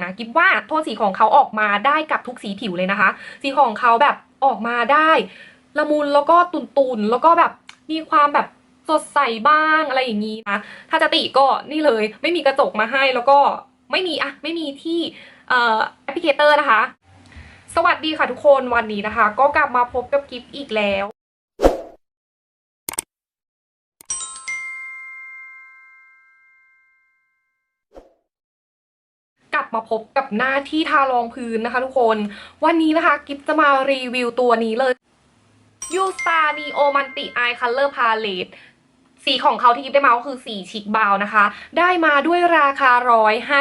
นะกิฟว่าโทนสีของเขาออกมาได้กับทุกสีผิวเลยนะคะ สีของเขาแบบออกมาได้ ละมุนแล้วก็ตุนๆแล้วก็แบบมีความแบบสดใสบ้างอะไรอย่างนี้นะถ้าจะติก็นี่เลย ไม่มีกระจกมาให้แล้วก็ไม่มีอะไม่มีที่เอ่อแอปพลิเคเตอร์นะคะ สวัสดีค่ะทุกคนวันนี้นะคะ ก็กลับมาพบกับกิฟอีกแล้ว มาพบกับหน้าที่ทารองพื้นนะคะทุกคน วันนี้นะคะกิฟจะมารีวิวตัวนี้เลยยูสตา n ีโอมันติไอคัลเลอร์พาเลตสีของเขาที่กิฟได้มาก็คือสีชิคบาวนะคะ ได้มาด้วยราคา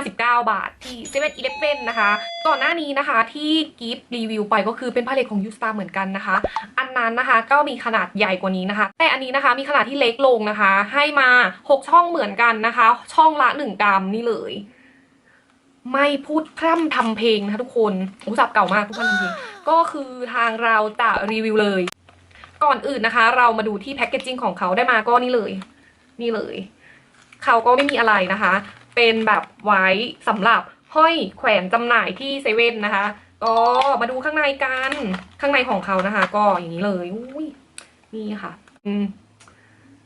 159 บาท ที่เซเว่นอีเลฟเว่นนะคะ ก่อนหน้านี้นะคะที่กิฟรีวิวไปก็คือเป็นพาเลตของยูสตาเหมือนกันนะคะ อันนั้นนะคะก็มีขนาดใหญ่กว่านี้นะคะ แต่อันนี้นะคะมีขนาดที่เล็กลงนะคะ ให้มา 6 ช่องเหมือนกันนะคะ ช่องละ 1 กรัมนี่เลย ไม่พูดพร่ำทำเพลงนะทุกคนอุสับเก่ามากทุกคนทำเพลงก็คือทางเราจะรีวิวเลย ก่อนอื่นนะคะ เรามาดูที่แพ็กเกจจิ้งของเขาได้มาก็นี่เลย นี่เลย เขาก็ไม่มีอะไรนะคะ เป็นแบบไว้สำหรับห้อยแขวนจำหน่ายที่เซเว่นนะคะ ก็มาดูข้างในกัน ข้างในของเขานะคะ ก็อย่างนี้เลยอุ้ยนี่ค่ะ อืม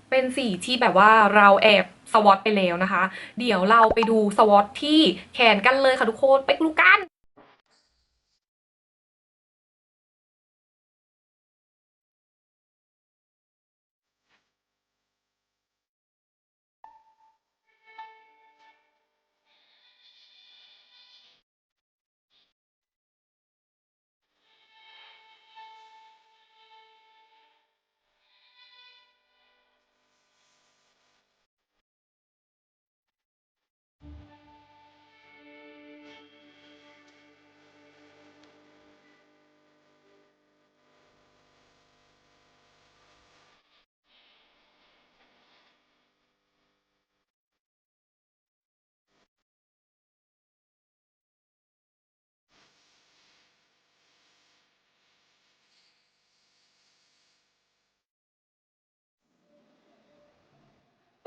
เป็นสีที่แบบว่าเราแอบสวอตไปแล้วนะคะ เดี๋ยวเราไปดูสวอตที่แขนกันเลยค่ะทุกคน ไปดูกัน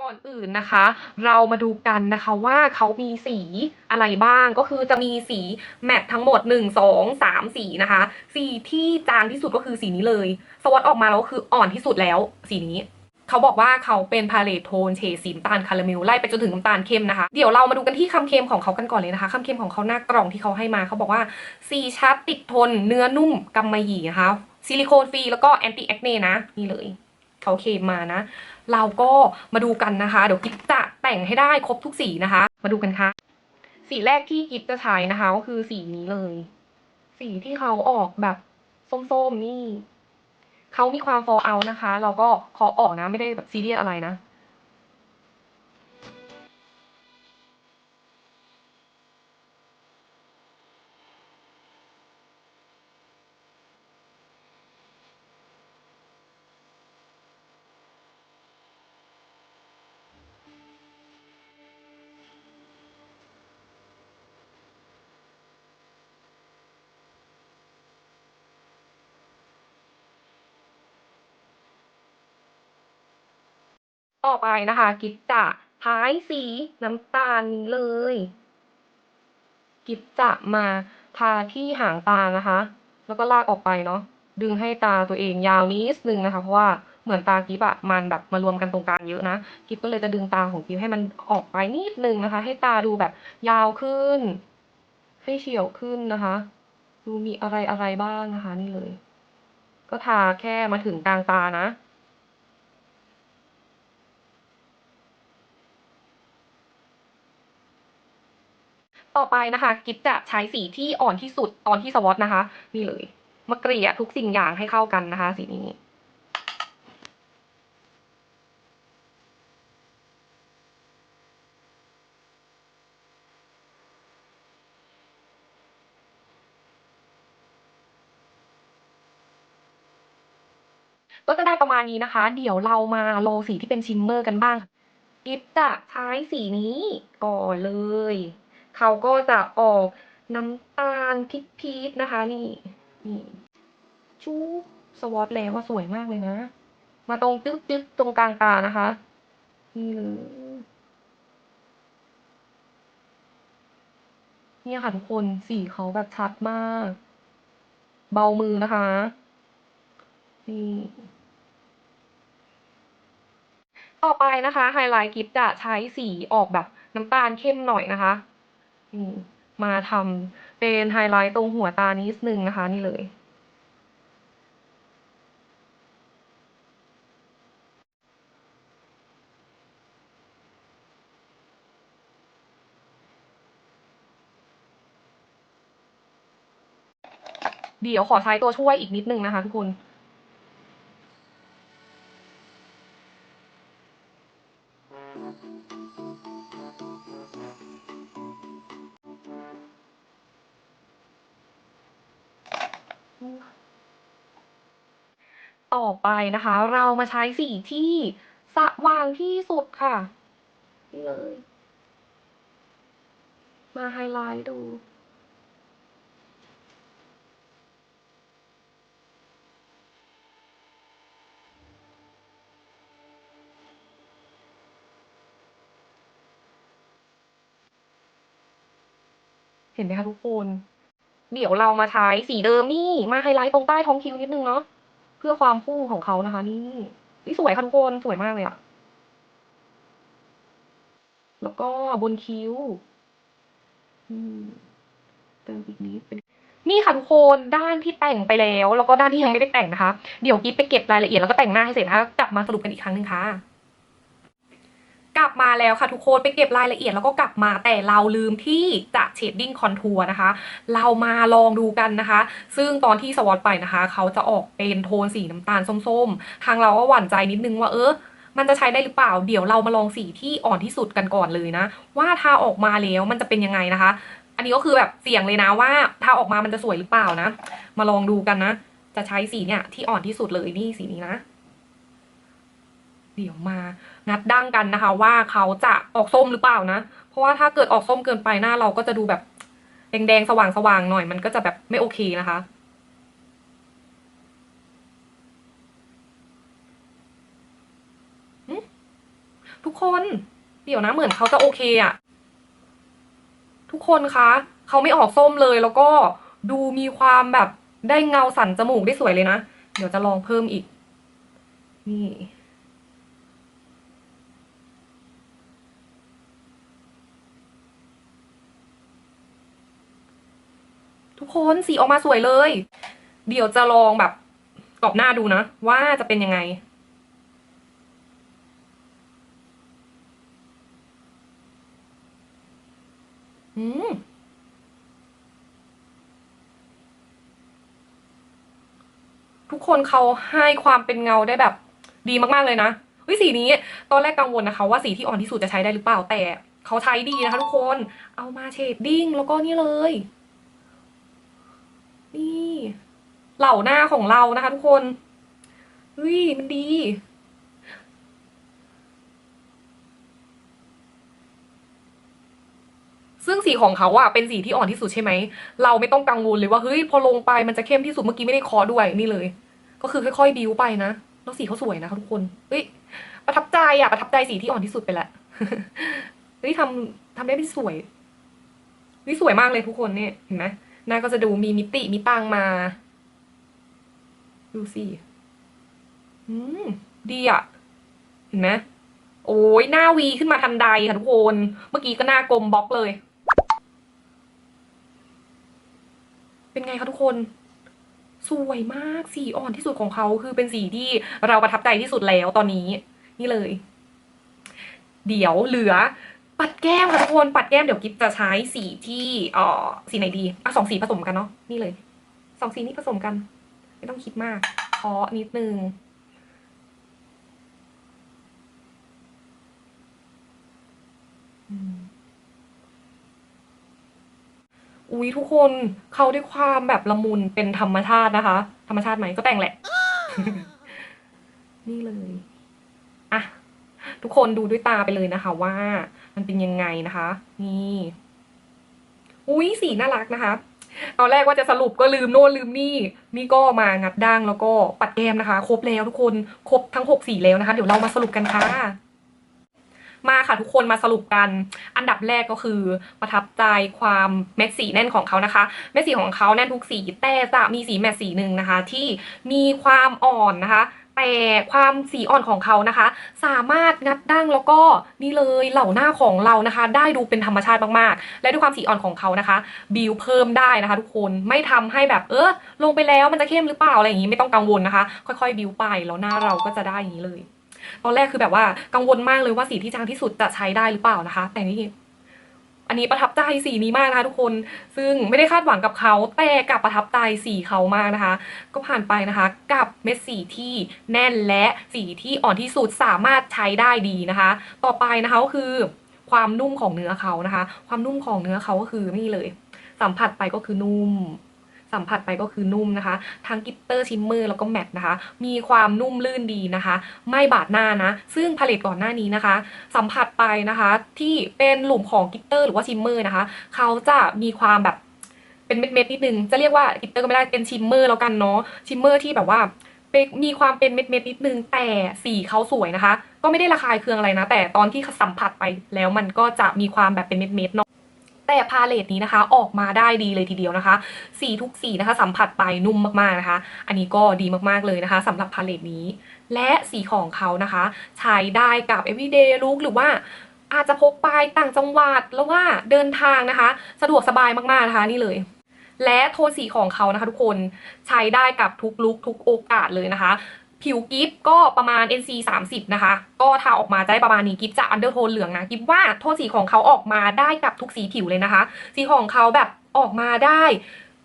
ก่อนอื่นนะคะ เรามาดูกันนะคะว่าเขามีสีอะไรบ้างก็คือจะมีสีแมททั้งหมด 1 2 3 สีนะคะ สีที่จางที่สุดก็คือสีนี้เลย สวอตออกมาแล้วก็คืออ่อนที่สุดแล้วสีนี้ เขาบอกว่าเขาเป็นพาเลทโทนเฉดสีน้ำตาลคาราเมลไล่ไปจนถึงน้ำตาลเข้มนะคะ เดี๋ยวเรามาดูกันที่คำเค็มของเขากันก่อนเลยนะคะคำเค็มของเขาหน้ากล่องที่เขาให้มาเขาบอกว่าสีชัดติดทน เนื้อนุ่มกำมะหยี่นะคะซิลิโคนฟรีแล้วก็แอนตี้แอคเน่นะนี่เลย เขาเคมมานะ เราก็มาดูกันนะคะ เดี๋ยวกิฟจะแต่งให้ได้ครบทุกสีนะคะ มาดูกันค่ะ สีแรกที่กิฟจะใช้นะคะก็คือสีนี้เลย สีที่เขาออกแบบส้มๆนี่เขามีความฟอเอานะคะ เราก็ขอออกนะไม่ได้แบบซีเรียสอะไรนะ ต่อไปนะคะกิฟจะท้ายสีน้ำตาลนี้เลย กิฟจะมาทาที่หางตานะคะ แล้วก็ลากออกไปเนาะดึงให้ตาตัวเองยาวนิดนึงนะคะ เพราะว่าเหมือนตากิฟอะมันแบบมารวมกันตรงกลางเยอะนะกิฟก็เลยจะดึงตาของกิฟให้มันออกไปนิดนึงนะคะ ให้ตาดูแบบยาวขึ้น ให้เฉียวขึ้นนะคะ ดูมีอะไรอะไรบ้างนะคะ นี่เลย ก็ทาแค่มาถึงกลางตานะ ต่อไปนะคะกิฟจะใช้สีที่อ่อนที่สุดตอนที่สวอตนะคะ นี่เลยมาเกลี่ยทุกสิ่งอย่างให้เข้ากันนะคะ สีนี้ก็จะได้ประมาณนี้นะคะ เดี๋ยวเรามาโลสีที่เป็นชิมเมอร์กันบ้างกิฟจะใช้สีนี้ก่อนเลย เขาก็จะออกน้ำตาลพีชๆนะคะนี่นี่ชูสวอตแล้วว่าสวยมากเลยนะ มาตรงจึ๊กๆตรงกลางตานะคะนี่เลยนี่ค่ะทุกคนสีเขาแบบชัดมาก เบามือนะคะนี่ต่อไปนะคะไฮไลท์กิฟจะใช้สีออกแบบน้ำตาลเข้มหน่อยนะคะ นี่มาทำเป็นไฮไลท์ตรงหัวตานิดนึงนะคะ นี่เลย เดี๋ยวขอใช้ตัวช่วยอีกนิดนึงนะคะทุกคน ต่อไปนะคะ เรามาใช้สีที่สว่างที่สุดค่ะนี่เลย มาไฮไลท์ดู เห็นไหมคะทุกคน เดี๋ยวเรามาใช้สีเดิมนี่ มาไฮไลท์ตรงใต้ท้องคิ้วนิดนึงเนาะเพื่อความพุ่งของเขานะคะ นี่นี่สวยค่ะทุกคนสวยมากเลยอะแล้วก็บนคิ้วอืมเติมอีกนิดเป็นนี่ค่ะทุกคนด้านที่แต่งไปแล้ว แล้วก็ด้านที่ยังไม่ได้แต่งนะคะ เดี๋ยวกิ๊บไปเก็บรายละเอียดแล้วก็แต่งหน้าให้เสร็จนะคะกลับมาสรุปกันอีกครั้งหนึ่งค่ะ กลับมาแล้วค่ะทุกคนไปเก็บรายละเอียดแล้วก็กลับมาแต่เราลืมที่จะเชดดิ้งคอนทัวร์นะคะ เรามาลองดูกันนะคะ ซึ่งตอนที่สวอตไปนะคะ เขาจะออกเป็นโทนสีน้ำตาลส้มๆ ทางเราก็หวั่นใจนิดนึงว่าเออมันจะใช้ได้หรือเปล่า เดี๋ยวเรามาลองสีที่อ่อนที่สุดกันก่อนเลยนะ ว่าทาออกมาแล้วมันจะเป็นยังไงนะคะ อันนี้ก็คือแบบเสี่ยงเลยนะว่าทาออกมามันจะสวยหรือเปล่านะ มาลองดูกันนะ จะใช้สีเนี่ยที่อ่อนที่สุดเลยนี่สีนี้นะ เดี๋ยวมางัดดั้งกันนะคะ ว่าเขาจะออกส้มหรือเปล่านะ เพราะว่าถ้าเกิดออกส้มเกินไปหน้าเราก็จะดูแบบแดงๆ สว่างๆหน่อยมันก็จะแบบไม่โอเคนะคะทุกคนเดี๋ยวนะเหมือนเขาจะโอเคอะทุกคนคะเขาไม่ออกส้มเลยแล้วก็ดูมีความแบบได้เงาสันจมูกได้สวยเลยนะ เดี๋ยวจะลองเพิ่มอีก นี่ ทุกคนสีออกมาสวยเลย เดี๋ยวจะลองแบบกรอบหน้าดูนะ ว่าจะเป็นยังไง อืมทุกคนเขาให้ความเป็นเงาได้แบบดีมากๆเลยนะเฮ้ยสีนี้ ตอนแรกกังวลนะคะ ว่าสีที่อ่อนที่สุดจะใช้ได้หรือเปล่าแต่เขาใช้ดีนะคะทุกคน เอามาเชดดิ้งแล้วก็นี่เลย นี่เหล่าหน้าของเรานะคะทุกคนเฮ้ยมันดี ซึ่งสีของเขาอะเป็นสีที่อ่อนที่สุดใช่ไหม เราไม่ต้องกังวลเลยว่าเฮ้ยพอลงไปมันจะเข้มที่สุดเมื่อกี้ไม่ได้คอด้วยนี่เลย ก็คือค่อยๆบิวไปนะแล้วสีเขาสวยนะคะทุกคนเฮ้ยประทับใจอะประทับใจสีที่อ่อนที่สุดไปแหละเฮ้ยทำทำได้ไม่สวยเฮ้ยสวยมากเลยทุกคนเนี่ยเห็นไหม หน้าก็จะดูมีมิติมีปังมา ดูสิอืมดีอะเห็นไหมโอ้ยหน้าวีขึ้นมาทันใดค่ะทุกคนเมื่อกี้ก็หน้ากลมบล็อกเลย เป็นไงคะทุกคนสวยมากสีอ่อนที่สุดของเขาคือเป็นสีที่เราประทับใจที่สุดแล้วตอนนี้ นี่เลย เดี๋ยวเหลือ ปัดแก้มค่ะทุกคนปัดแก้มเดี๋ยวกิ๊บจะใช้สีที่เอ่อสีไหนดีอะสองสีผสมกันเนาะนี่เลยสองสีนี้ผสมกัน ไม่ต้องคิดมากเคาะนิดนึงอุ๊ยทุกคนเขาด้วยความแบบละมุนเป็นธรรมชาตินะคะ ธรรมชาติไหมก็แต่งแหละ นี่เลย อะ ทุกคนดูด้วยตาไปเลยนะคะว่า มันเป็นยังไงนะคะ นี่อุ๊ยสีน่ารักนะคะตอนแรกว่าจะสรุปก็ลืมโน่นลืมนี่ นี่ก็มางัดดั้งแล้วก็ปัดแก้มนะคะ ครบแล้วทุกคนครบทั้งหกสีแล้วนะคะ เดี๋ยวเรามาสรุปกันค่ะ มาค่ะทุกคนมาสรุปกัน อันดับแรกก็คือประทับใจความเม็ดสีแน่นของเขานะคะเม็ดสีของเขาแน่นทุกสีแต่จะมีสีแมทสีหนึ่งนะคะ ที่มีความอ่อนนะคะ แต่ความสีอ่อนของเขานะคะ สามารถงัดดั้งแล้วก็นี่เลยเหล่าหน้าของเรานะคะ ได้ดูเป็นธรรมชาติมากๆ และด้วยความสีอ่อนของเขานะคะ บิวเพิ่มได้นะคะ ทุกคนไม่ทำให้แบบเออลงไปแล้วมันจะเข้มหรือเปล่าอะไรอย่างนี้ไม่ต้องกังวลนะคะ ค่อยๆบิวไปแล้วหน้าเราก็จะได้อย่างนี้เลย ตอนแรกคือแบบว่ากังวลมากเลยว่าสีที่จางที่สุดจะใช้ได้หรือเปล่านะคะ แต่นี่ อันนี้ประทับใจสีนี้มากนะคะทุกคน ซึ่งไม่ได้คาดหวังกับเขาแต่กับประทับใจสีเขามากนะคะ ก็ผ่านไปนะคะ กับเม็ดสีที่แน่นและสีที่อ่อนที่สุดสามารถใช้ได้ดีนะคะ ต่อไปนะคะก็คือความนุ่มของเนื้อเขานะคะ ความนุ่มของเนื้อเขาก็คือนี่เลย สัมผัสไปก็คือนุ่ม สัมผัสไปก็คือนุ่มนะคะ ทั้งกิตเตอร์ชิมเมอร์แล้วก็แมตต์นะคะ มีความนุ่มลื่นดีนะคะ ไม่บาดหน้านะ ซึ่งพาเลตก่อนหน้านี้นะคะ สัมผัสไปนะคะ ที่เป็นหลุมของกิตเตอร์หรือว่าชิมเมอร์นะคะ เขาจะมีความแบบเป็นเม็ดๆนิดนึง จะเรียกว่ากิตเตอร์ก็ไม่ได้ เป็นชิมเมอร์แล้วกันเนาะ ชิมเมอร์ที่แบบว่ามีความเป็นเม็ดๆนิดนึงแต่สีเขาสวยนะคะ ก็ไม่ได้ระคายเคืองอะไรนะ แต่ตอนที่สัมผัสไปแล้วมันก็จะมีความแบบเป็นเม็ดๆเนาะ แต่พาเลตนี้นะคะ ออกมาได้ดีเลยทีเดียวนะคะ สีทุกสีนะคะ สัมผัสไปนุ่มมากๆนะคะ อันนี้ก็ดีมากๆเลยนะคะสำหรับพาเลตนี้ และสีของเขานะคะ ใช้ได้กับ everyday look หรือว่าอาจจะพกไปต่างจังหวัดแล้วว่าเดินทางนะคะ สะดวกสบายมากๆนะคะนี่เลยและโทนสีของเขานะคะทุกคนใช้ได้กับทุกลุคทุกโอกาสเลยนะคะ ผิวกิฟก็ประมาณ NC 30นะคะ ก็ทาออกมาได้ประมาณนี้กิฟจะอันเดอร์โทนเหลืองนะกิฟว่าโทนสีของเขาออกมาได้กับทุกสีผิวเลยนะคะ สีของเขาแบบออกมาได้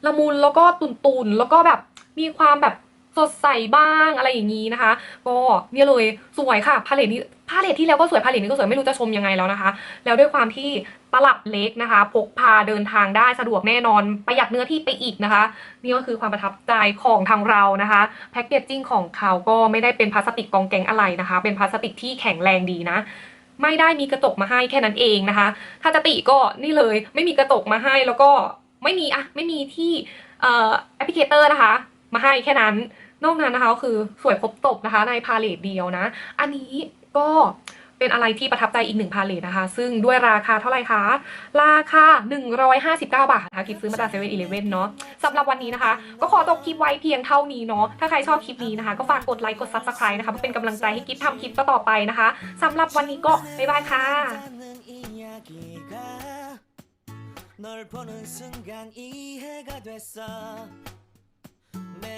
ละมุนแล้วก็ตุนๆแล้วก็แบบมีความแบบ สดใสบ้างอะไรอย่างนี้นะคะ ก็เนี่ยเลยสวยค่ะพาเลตนี้พาเลตที่แล้วก็สวยพาเลตนี้ก็สวยไม่รู้จะชมยังไงแล้วนะคะ แล้วด้วยความที่ตลับเล็กนะคะ พกพาเดินทางได้สะดวกแน่นอนประหยัดเนื้อที่ไปอีกนะคะ นี่ก็คือความประทับใจของทางเรานะคะแพ็กเกจจิ้งของเขาก็ไม่ได้เป็นพลาสติกกองแกงอะไรนะคะ เป็นพลาสติกที่แข็งแรงดีนะไม่ได้มีกระจกมาให้แค่นั้นเองนะคะ ถ้าจะติก็นี่เลยไม่มีกระจกมาให้แล้วก็ไม่มีอะไม่มีที่เอ่อแอปพลิเคเตอร์นะคะ มาให้แค่นั้น นอกนั้นนะคะก็คือสวยครบจบนะคะ ในพาเลตเดียวนะ อันนี้ก็เป็นอะไรที่ประทับใจอีกหนึ่งพาเลตนะคะ ซึ่งด้วยราคาเท่าไหร่คะ ราคา 159 บาทนะคะกิฟซื้อมาจากเซเว่นอีเลฟเว่นเนาะสำหรับวันนี้นะคะ ก็ขอจบคลิปไว้เพียงเท่านี้เนาะ ถ้าใครชอบคลิปนี้นะคะ ก็ฝากกดไลค์ กด subscribe นะคะเพื่อเป็นกำลังใจให้กิฟทำคลิปต่อๆไปนะคะสำหรับวันนี้ก็ บ๊ายบายค่ะ 널 보는 순간 이해가 됐어